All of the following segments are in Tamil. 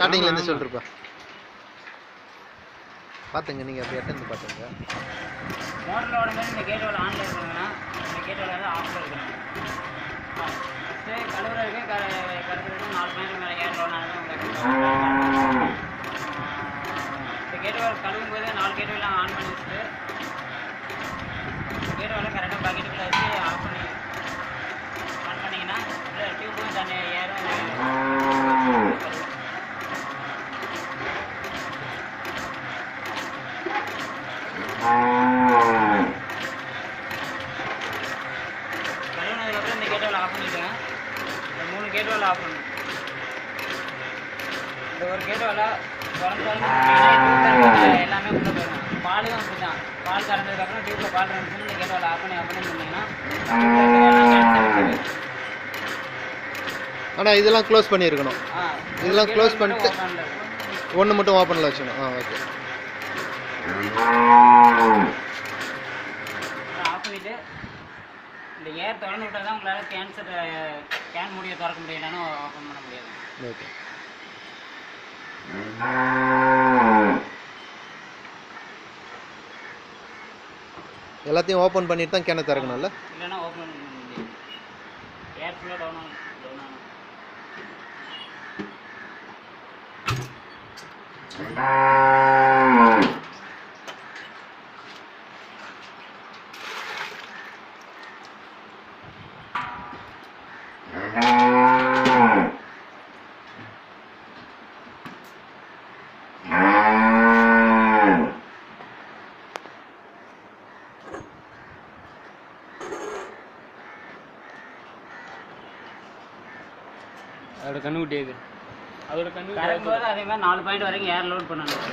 ஸ்டார்டிங்ல இருந்து ஆமா. சொல்லிருப்பா பாத்துங்க நீங்க அப்படி எட்டந்து பாத்துங்க. மோட்டரில் ஓடும்போது இந்த கேட் வேலை ஆனில் இருக்குதுங்கன்னா இந்த கேட் வேலை வந்து ஆஃபில் இருக்கணும் ஃபஸ்ட்டு கழுவுறதுக்கு க கழுவுறதுக்கு நாலு பாயிண்ட் மேலே உங்களுக்கு இந்த கேட் வேலை கழுவும் போது நாலு கேட் வேலை ஆன் பண்ணி வச்சுட்டு கேட் வேலை கரெக்டாக பக்கெட்டுக்குள்ளே வச்சு ஆஃப் பண்ணி ஆன் பண்ணிங்கன்னா டியூப்பும் தண்ணி ஏரும் கழுவுனதுக்கப்புறம் இந்த கேட் வேலை ஆஃப் பண்ணிவிடுங்க இந்த மூணு கேட் வேலை ஆஃப் பண்ணணும். இந்த ஒரு கேட் வேலை எல்லாமே உள்ளே போயிடும். பாலும் அப்படி தான் பால் கறந்ததுக்கப்புறம் டியூப்பில் பால் இருந்துச்சுன்னா இந்த கேட் வேலை ஆஃப் பண்ணி ஆஃப் பண்ணி சொன்னீங்கன்னா ஆனா இதெல்லாம் க்ளோஸ் பண்ணியிருக்கணும். இதெல்லாம் close பண்ணிட்டு- ஒன்று மட்டும் ஓப்பனில் வச்சுக்கணும். ஆ ஓகே ஆஃப் பண்ணிவிட்டு இந்த ஏர் திறந்து விட்டால் தான் உங்களால் கேன்சர் கேன் முடிய திறக்க முடியலன்னு ஓப்பன் பண்ண முடியாது. ஓகே. எல்லாத்தையும் ஓப்பன் பண்ணிட்டு தான் கிணறு திறக்கணும்ல? இல்லைன்னா ஓப்பன் பண்ண முடியாது. ஏர் ஃபுல்லாக டவுன் ஆகும் டவுன் ஆகும். அதோட கண்ணுக்குட்டி இது அதோட கண்ணு அதே மாதிரி நாலு பாயிண்ட் வரைக்கும் ஏர் லோட் பண்ணணும்.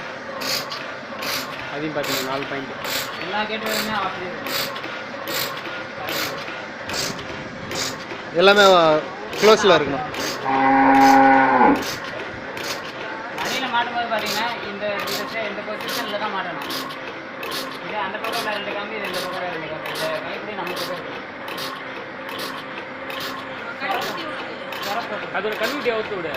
அதையும் பார்த்தீங்கன்னா நாலு பாயிண்ட் எல்லா கேட்டுமே ஆஃப் எல்லாமே க்ளோஸில் இருக்கணும். அடியில் மாட்டும்போது பார்த்தீங்கன்னா இந்த இந்த பொசிஷனில் தான் மாட்டணும். இது அந்த பக்கம் ரெண்டு கம்பி இது இந்த பக்கம் ரெண்டு கம்பி இந்த கைப்பிடி நம்ம பக்கம் இருக்கு திறப்பு. அதோட கண்ணுக்குட்டி அவுத்து விடு.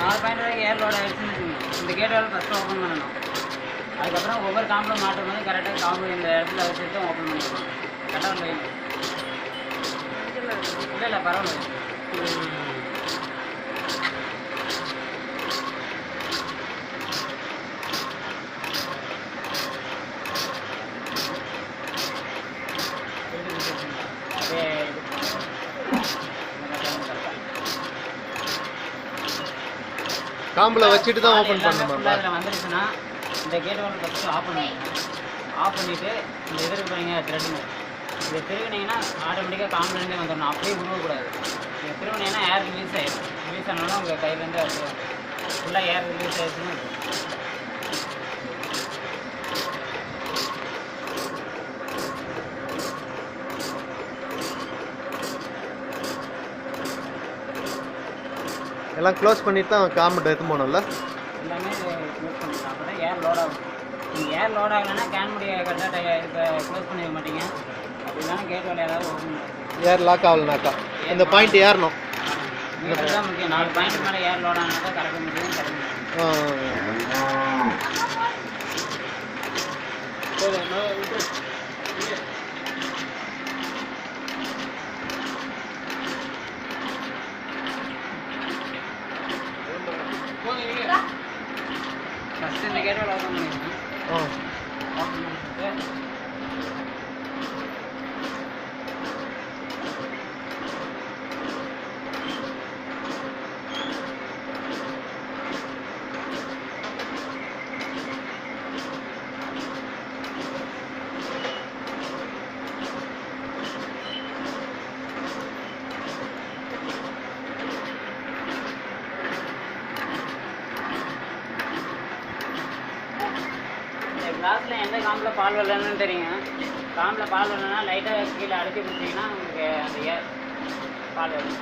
நாலு பாயிண்ட் வரைக்கும் ஏர் லோட் வச்சுக்கோங்க. இந்த கேட் வேலை ஃபஸ்ட்டு ஓப்பன் பண்ணணும். அதுக்கப்புறம் ஒவ்வொரு காம்பில் மாட்டும் போது கரெக்டாக காம்பு இந்த இடத்துல வச்சுட்டு ஓப்பன் பண்ணிடணும். கரெக்டாக இல்லை. இல்லை பரவாயில்ல அப்படியே இது காம்பில் வச்சுட்டு தான் ஓப்பன் பண்ணணுமா இதுல வந்துருச்சுன்னா இந்த கேட் ஒன்று ஃபஸ்ட்டு ஆஃப் பண்ணுங்க ஆஃப் பண்ணிவிட்டு இந்த இது இருக்கு பாருங்க த்ரெட்டுங்க இதை திருவினீங்கன்னா ஆட்டோமேட்டிக்காக காம்புலேருந்தே வந்துடணும். அப்படியே விடக்கூடாது இதை திருவினீங்கன்னா ஏர் ரிலீஸ் ஆயிடும். ரிலீஸ் ஆனாலும் உங்கள் கையிலேருந்து ஃபுல்லாக ஏர் ரிலீஸ் ஆயிடுச்சுன்னு எல்லாம் க்ளோஸ் பண்ணிட்டு தான் காம்பு எடுத்து போகணும்ல எல்லாமே க்ளோஸ் பண்ணிக்கலாம் அப்போ ஏர் லோட் ஆகும். நீங்கள் ஏர் லோட் ஆகலைன்னா கேன் முடிய கரெக்டாக இப்போ க்ளோஸ் பண்ணிக்க மாட்டீங்க. இல்லைன்னா கேட் வேலை ஏதாவது ஓப்பன் ஏர் லாக் ஆகலனாக்கா. இந்த பாயிண்ட் ஏறணும். மீட்டர் தான் முக்கியம். நாலு பாயிண்ட் மேலே ஏர் லோட் தான் கரெக்டாக முடியும் கரெக்டாக ஃபஸ்ட்டு இந்த கேட் வேலை ஓப்பன் பண்ணிடுங்க ஆ ஓப்பன் எந்த காம்பில் பால் வரலன்னு தெரியுங்க. காம்பில் பால் வரலன்னா லைட்டாக கீழே அழுத்தி கொடுத்தீங்கன்னா உங்களுக்கு அந்த பால் வரும்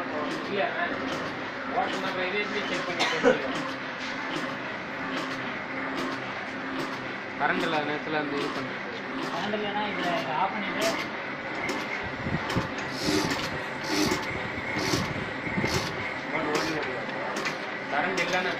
இல்லை வாட்டர் நம்ம இதே செக் பண்ணி தெரிஞ்சுக்கலாம் கரண்ட் இல்லாத நேரத்தில் அந்த இது பண்ணுறது கரண்ட் இல்லைன்னா இதில் ஆஃப் பண்ணிட்டு கரண்ட் இல்லைன்னா